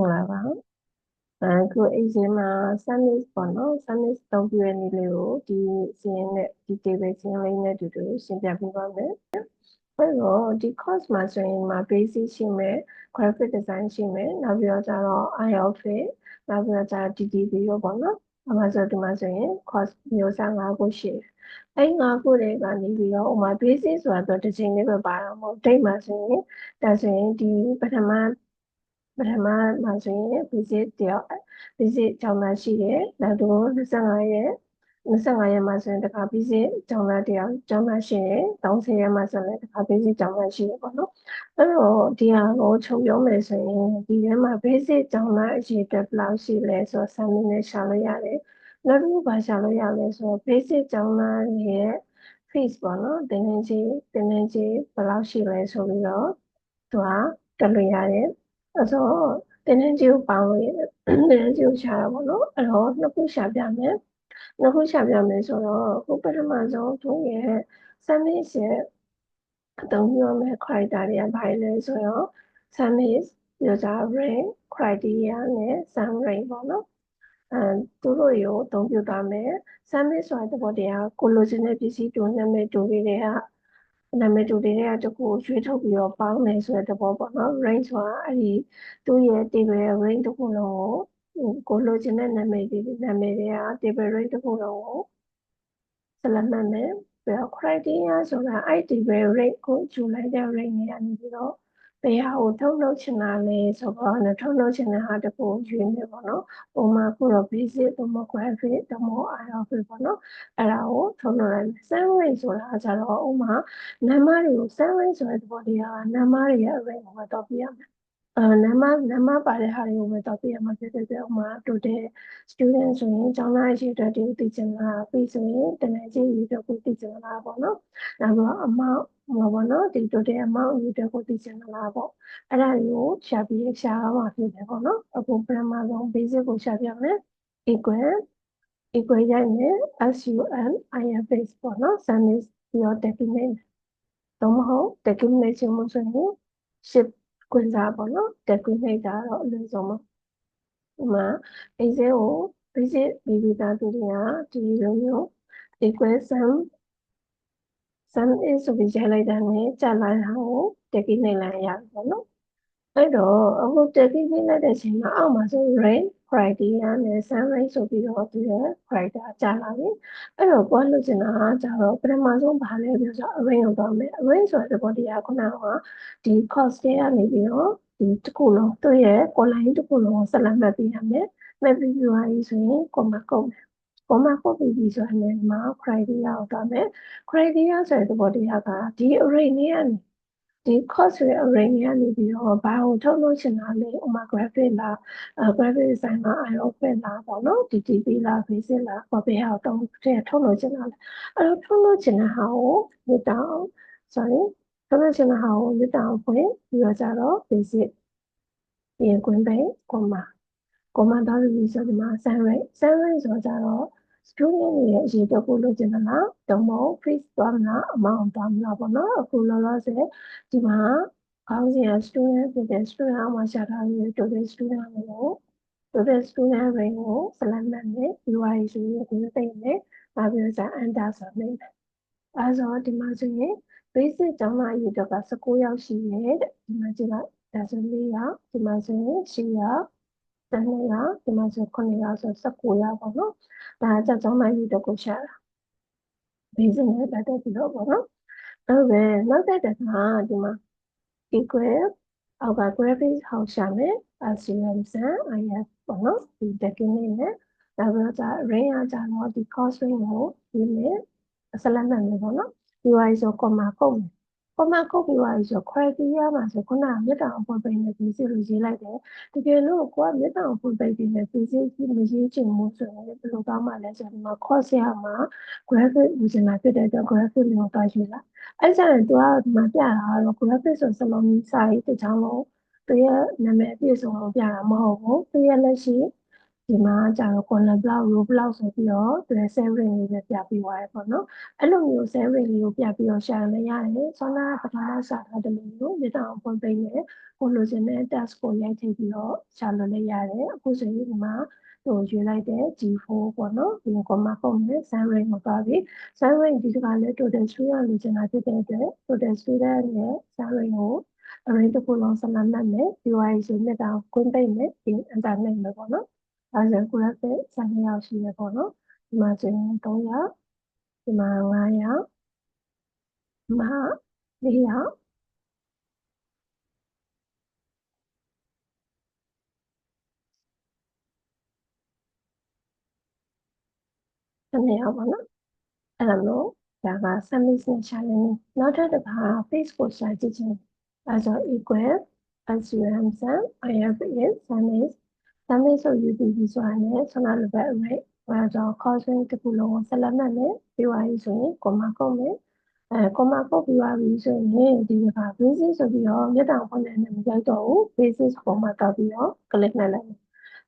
င်္ဂလာပါအခု exam မှာ summit ပေါ့နော် summit သုံးပြရနည်းလေးကိုဒီစီရင်နဲ့ဒီ table စီရင်လေးနဲ့တူတူရှင်းပြပေးပါမယ်အဲ့တော့ဒီ course မှာဆိုရင်မှာ basic ရှိမယ် graphic design ရှိမယ်နောက်ပြီးတော့ကျတော့ iOffice နောက်ပြီးတော့ကျတော့ DTV ရောပေါ့နော်အမှဆိုဒီမှာဆိုရင် course မျိုးစား၅ခုရှိတယ်အဲ့ငါးခုတွေကနေပြီးတော့ဥမာ basic ဆိုတာတော့တစ်ချိန်လေးပဲပါတော့မဟုတ်ဒိတ်မှာဆိုရင်ဒါဆိုရင်ဒီပထမ ပထမမှာဆိုရင် visit တယောက် visit ကျောင်းသားရှိတယ်နောက်တော့25ရက်25ရက်မှာဆိုရင်တခါ visit ကျောင်းသားတယောက်ကျောင်းသားရှိတယ်30ရက်မှာဆိုရင်တခါ visit ကျောင်းသားရှိတယ်ပေါ့နော်အဲ့တော့ဒီဟာကိုချုပ်ပြောမယ်ဆိုရင်ဒီထဲမှာ basic ကျောင်းသားအရေးအတွက်ဘယ်လောက်ရှိလဲဆိုတော့7မိနစ်ရှာလို့ရတယ်နောက်တစ်ခုပါရှာလို့ရလဲဆိုတော့ basic ကျောင်းသားရဲ့ fees ပေါ့နော်တင်နေကြီးတင်နေကြီးဘယ်လောက်ရှိလဲဆိုပြီးတော့သူကတက်လို့ရတယ် အဲဆိုတင်းနှင်းကြီးကိုပေါင်းလို့ရတယ်တင်းနှင်းကြီးကိုရှာတာပေါ့နော်အဲ့တော့နှစ်ခုရှာပြမယ်နှစ်ခုရှာပြမယ်ဆိုတော့ခုပထမဆုံးသူရဲ့ summit ရဲ့အသုံးပြုမဲ့ criteria ဘာလဲဆိုတော့ summit user rank criteria နဲ့ sum rank ပေါ့နော်အဲသူတို့ရောအသုံးပြုတာမယ် summit ဆိုတဲ့ဘောတရားကိုလိုချင်တဲ့ပစ္စည်းတူနာမည်တူလေးတွေက နာမည်တူတွေကတကူရွေးထုတ်ပြီးတော့ပေါင်းမယ်ဆိုတဲ့သဘောပေါ့နော် range ဆိုတာအဲ့ဒီသူ့ရဲ့ table range တခုလုံးကိုကိုလိုချင်တဲ့နာမည်တွေနာမည်တွေက table range တခုလုံးကိုဆက်လက်မှတ်မယ်ပြီးတော့ criteria ဆိုတာအဲ့ table range ကိုယူလိုက်တဲ့ range တွေကနေပြီးတော့ ဘယ်ဟာကိုထုတ်လုပ်ချင်တာလဲဆိုတော့ထုတ်လုပ်ချင်တဲ့ဟာတခုရွေးမယ်ပေါ့နော်။ပုံမှန်ခုတော့ basic demographic တမော iOffice ပေါ့နော်။အဲ့ဒါကိုထုတ်လုပ်လိုက်မယ်။ summary ဆိုတာကျတော့ဥမာနံပါတ်တွေကို summary ဆိုတဲ့သဘောတရားကနံပါတ်တွေရဲ့ array ကိုပဲတော့ပြရမယ်။ အဲနံပါတ်နံပါတ်ပါတဲ့ဟာတွေကိုပဲတော့ပြရမှာဖြစ်တဲ့အတွက်ဥမာ total student ဆိုရင်ကျောင်းသားအရေးအတွက်တွေကိုသိချင်တာပြီးဆိုရင်တနည်းချင်းရေးအတွက်ကိုသိချင်တာပေါ့နော်။နောက်ပြီးတော့ amount ဟောပေါ့နော်ဒီ total amount ရေးအတွက်ကိုသိချင်တာပေါ့။အဲ့ဒါတွေကိုရှာပြီးရှာရမှာဖြစ်တယ်ပေါ့နော်။အခုပထမဆုံး basic ကိုရှာပြမယ် equal equal ရိုက်မယ် sun ifs ပေါ့နော် sun is your definite တော့မဟုတ် declination မဆိုရင် shift ခွင့်စားပေါ့နော် declinate တာတော့အလို့ဆုံးပါဒီမှာ exam ကို basic ပြီးပြီးသားသူတွေကဒီလိုမျိုး equal sum sum is ဆိုပြီးရိုက်လိုက်တာနဲ့ကြာလာတာကို declinate လိုက်ရပြီပေါ့နော်အဲ့တော့အခု declinate လိုက်တဲ့အချိန်မှာအောက်မှာဆို range criteria နဲ့ sum range ဆိုပြီးတော့သူရဲ့ criteria ကြာလာပြီအဲ့တော့ကိုယ်လုပ်ချင်တာကကျတော့ပထမဆုံးဘာလဲပြောဆို arrange လုပ်တော့မယ် arrange ဆိုတဲ့သဘောတရားခုနကဒီ cost တွေကနေပြီးတော့ဒီတစ်ခုလုံးသူ့ရဲ့ online တစ်ခုလုံးကိုဆက်လက်မှတ်ပေးရမယ်မှတ်ပြီးပြီးသွားပြီဆိုရင် comma ကုန်မယ် comma ကုန်ပြီဆိုရင်ဒီမှာ criteria ကိုတော့မယ် criteria ဆိုတဲ့သဘောတရားကဒီ array နဲ့ကနေ ဒီ course ရဲ့ array ကနေပြီးတော့ဘာကိုထုတ်လို့ရှင်တာလဲဥမာ graphic လား graphic design လား iOffice လားပေါ့နော် DTP လား basic လားဘာပဲဟာတော့တဲ့ထုတ်လို့ရှင်တာလဲအဲ့တော့ထုတ်လို့ရှင်တဲ့ဟာကိုမြစ်တောင် sorry ထုတ်လို့ရှင်တဲ့ဟာကိုမြစ်တောင်ဖွင့်ပြီးတော့ကြတော့ basic ပြင်ခွင့်ပဲ comma comma တော့ပြီးဆိုဒီမှာ sun rate sun rate ဆိုကြတော့ student တွေရဲ့အရေးအတွက်ကိုလိုချင်တာလားတော့မဟုတ် fees သွားမလား amount သွားမလားပေါ့နော်အခုလောလောဆယ်ဒီမှာခေါင်းစဉ်က student ဖြစ်တဲ့ student အောင်မှာရှာထားပြီး total student ကို total student range ကို select လုပ်မယ် UI ဆိုရင်ဒီသိနေနောက်ပြီးတော့ enter ဆိုနေတယ်အဲဆိုဒီမှာဆိုရင် basic ကျောင်းသားအရေးအတွက်က19ယောက်ရှိရဲ့တဲ့ဒီမှာကြည့်လိုက်ဒါဆို4ယောက်ဒီမှာဆိုရင်10ယောက် တနေ့ကဒီမှာဆို9ယောက်ဆို19ယောက်ပေါ့နော်ဒါကကျောင်းသားရေးတော့ကိုရှာတာ basic နဲ့ပတ်သက်ပြီးတော့ပေါ့နော်ဟုတ်ပဲနောက်တစ်တက်ကဒီမှာ equal အောက်က graphics ဟောက်ရှာမယ် assume ဆန် if ပေါ့နော်ဒီ technique နဲ့နောက်ပြီးတော့ range အကြတော့ဒီ cost range ကိုဒီနဲ့ဆက်လက်နိုင်မယ်ပေါ့နော် UI ဆို comma ကုန်မယ် comma ကုတ်ပြီးသွားပြီဆို criteria မှာဆိုခုနကမြတ်တောင်အဖွင့်ပိတ်နေပြီးစီလိုရေးလိုက်တယ်တကယ်လို့ကိုကမြတ်တောင်အဖွင့်ပိတ်ပြီးနေပြီးစီကြီးမရေးချင်ဘူးဆိုရင်ဘယ်လိုကောင်းမှလဲဆိုတော့ဒီမှာ course ရမှာ graphic ယူချင်တာဖြစ်တဲ့အတွက် graphic မျိုးသွားယူလာအဲ့ကျရင်သူကဒီမှာပြတာကတော့ graphic ဆိုစလုံးစာရေးတစ်ချောင်းလုံးသူရဲ့နာမည်အပြည့်စုံကိုပြတာမဟုတ်ဘူးသူရဲ့လက်ရှိ ဒီမှာကျတော့ column block row block ဆိုပြီးတော့သူရဲ့ cell ring လေးပဲပြပြီးသွားတယ်ပေါ့နော်အဲ့လိုမျိုး cell ring လေးကိုပြပြီးတော့ရှာလည်းရတယ်ဆောနာပထမရှာထားတယ်လို့မျိုးမြေတောင်ဖွင့်ပေးနေကိုလိုချင်တဲ့ task ကိုရိုက်ထည့်ပြီးတော့ရှာလို့လည်းရတယ်အခုဆိုရင်ဒီမှာဟိုရွေးလိုက်တဲ့ G4 ပေါ့နော်ဒီ comma ပုံနဲ့ cell ring ကိုပါပြီး cell ring ဒီကလည်း total student လိုချင်တာဖြစ်တဲ့အတွက် total student နဲ့ cell ring ကို array တစ်ခုလုံးဆက်လက်မှတ်မယ် UI ဆိုမြတ်တာကွင်းပိတ်မယ်ဒီ internet မယ်ပေါ့နော် အဲဒါကိုလည်းပဲ12ယောက်ရှိရပေါ့နော်ဒီမှာဆိုရင်3ယောက်ဒီမှာ5ယောက်ဒီမှာ4ယောက်12ယောက်ပေါ့နော်အဲ့လိုမျိုးဒါက summit နဲ့ရှာရင်းနောက်ထပ်တစ်ခါ face ကိုရှာကြည့်ချင်းအဲဆို equal asum sum if is summit summit ဆို UTP ဆိုတာနဲ့ဆန္ဒလိုပဲ array အဲတော့ cosine တစ်ခုလုံးကိုဆက်လက်မှတ်မယ်ပြီးသွားပြီဆိုရင် comma ကုတ်မယ်အဲ comma ကုတ်ပြီးသွားပြီဆိုရင်ဒီက basis ဆိုပြီးတော့မြတ်တောင်ဖွင့်တဲ့နေမကြိုက်တော့ဘူး basis ပုံမှာတောက်ပြီးတော့ click နဲ့လိုက်မယ်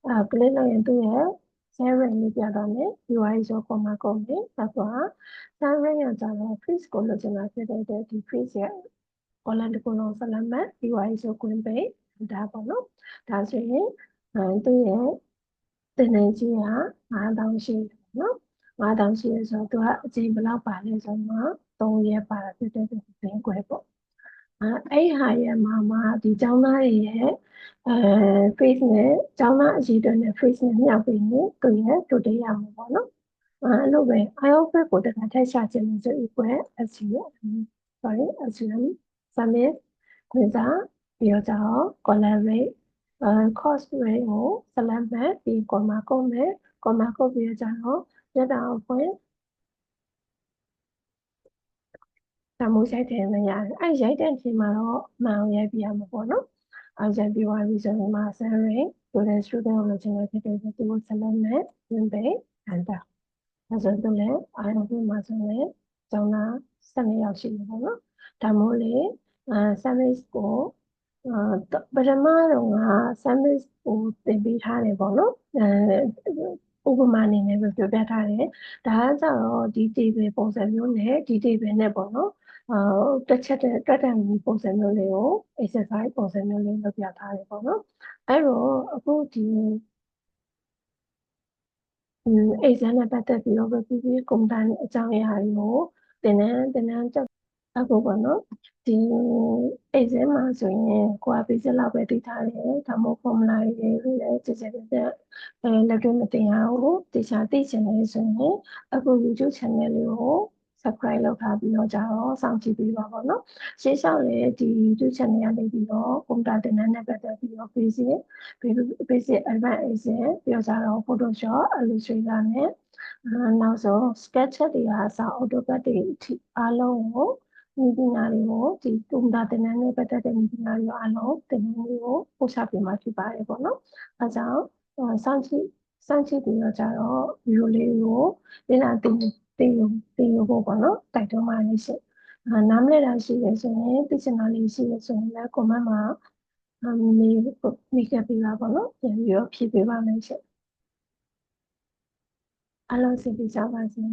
အဲ click လုပ်ရင်သူ့ရဲ့ sharing လေးပြတော့မယ် UI ဆို comma ကုတ်မယ်နောက်တော့ sharing ရကြတော့ freeze ကိုလိုချင်တာဖြစ်တဲ့အတွက်ဒီ freeze ရဲ့ column တစ်ခုလုံးဆက်လက်မှတ် UI ဆို queen page ဒါပေါ့နော်ဒါဆိုရင် အဲသူ့ရဲ့တင်နေကြီးက9000ရှိတယ်နော်9000ရှိရဆိုတော့သူကအချိန်ဘယ်လောက်ပါလဲဆိုတော့3ရက်ပါတာဖြစ်တဲ့ဘင်းကွယ်ပေါ့အဲအဲ့ဟာရဲ့မှာမှာဒီကျောင်းသားတွေရဲ့အဲ face နဲ့ကျောင်းသားအရေးတွေနဲ့ face နဲ့မြောက်ပြီးနေသူရဲ့ total ရမှာပေါ့နော်အဲလိုပဲ IOP ကိုတခါထည့်ရှာခြင်းဆို equal assume sorry assume summit ခွင့်စားပြီးတော့ color rate အဲ cost rate ကို select မဲ့ပြီး comma ကုတ်မဲ့ comma ကုတ်ပြီးတော့ရတာဖွင့်တမိုးရိုက်တယ်မရတယ်အဲရိုက်တဲ့အချိန်မှာတော့မှန်အောင်ရိုက်ပြရမှာပေါ့နော်အဲရိုက်ပြီးသွားပြီဆိုရင်မှာ salary ဆိုတဲ့ student ကိုလိုချင်တဲ့ဖြစ်တဲ့သူကို select မဲ့ဝင်ပေး enter အဲဆိုတော့လည်းအားလုံးပြမှာဆိုရင်ကျောင်းသား12ယောက်ရှိတယ်ပေါ့နော်ဒါမို့လေအဲ service ကို ပထမတော့က service ကိုတင်ပေးထားတယ်ပေါ့နော်အဲဥပမာအနေနဲ့ပဲပြောပြထားတယ်ဒါကကြတော့ဒီ table ပုံစံမျိုးနဲ့ဒီ table နဲ့ပေါ့နော်အာတက်ချက်တဲ့တက်တန်ပုံစံမျိုးလေးကို exercise ပုံစံမျိုးလေးလုပ်ပြထားတယ်ပေါ့နော်အဲ့တော့အခုဒီ exam နဲ့ပတ်သက်ပြီးတော့ပဲပြီးပြီးကွန်တန်အကြောင်းအရာတွေကိုသင်တန်းသင်တန်းကြောက် အခုပေါ့နော်ဒီ exam မှာဆိုရင်ကိုယ်က basic လောက်ပဲသိထားတယ်ဒါမှမဟုတ် formula တွေလည်းကြည့်ကြည့်တဲ့အဲလက်တွေ့မတင်ရဘူးတခြားသိချင်နေဆိုရင်အခု YouTube channel လေးကို subscribe လုပ်ထားပြီးတော့ကြတော့စောင့်ကြည့်ပေးပါပေါ့နော်ရှေ့လျှောက်လည်းဒီ YouTube channel ကနေပြီးတော့ကွန်ပျူတာသင်တန်းနဲ့ပတ်သက်ပြီးတော့ basic basic advanced ပြီးတော့ကြတော့ Photoshop Illustrator နဲ့နောက်ဆုံး SketchUp တွေအားစ AutoCAD တွေအထိအားလုံးကို ဒီပညာတွေကိုဒီကွန်ပျူတာသင်တန်းနဲ့ပတ်သက်တဲ့ပညာတွေအားလုံးသင်တန်းတွေကိုပို့ချပေးမှာဖြစ်ပါတယ်ပေါ့နော်အဲကြောင့်စောင့်ကြည့်စောင့်ကြည့်ပြီးတော့ကြတော့ဗီဒီယိုလေးကိုလေ့လာသိသိလို့သိလို့ပေါ့နော်တိုက်တွန်းပါလိမ့်ရှင်နားမလည်တာရှိတယ်ဆိုရင်သိချင်တာလေးရှိတယ်ဆိုရင်လည်း comment မှာမေးမေးခဲ့ပေးပါပေါ့နော်ပြန်ပြီးတော့ဖြည့်ပေးပါမယ်ရှင်အားလုံးစိတ်ကြပါစေ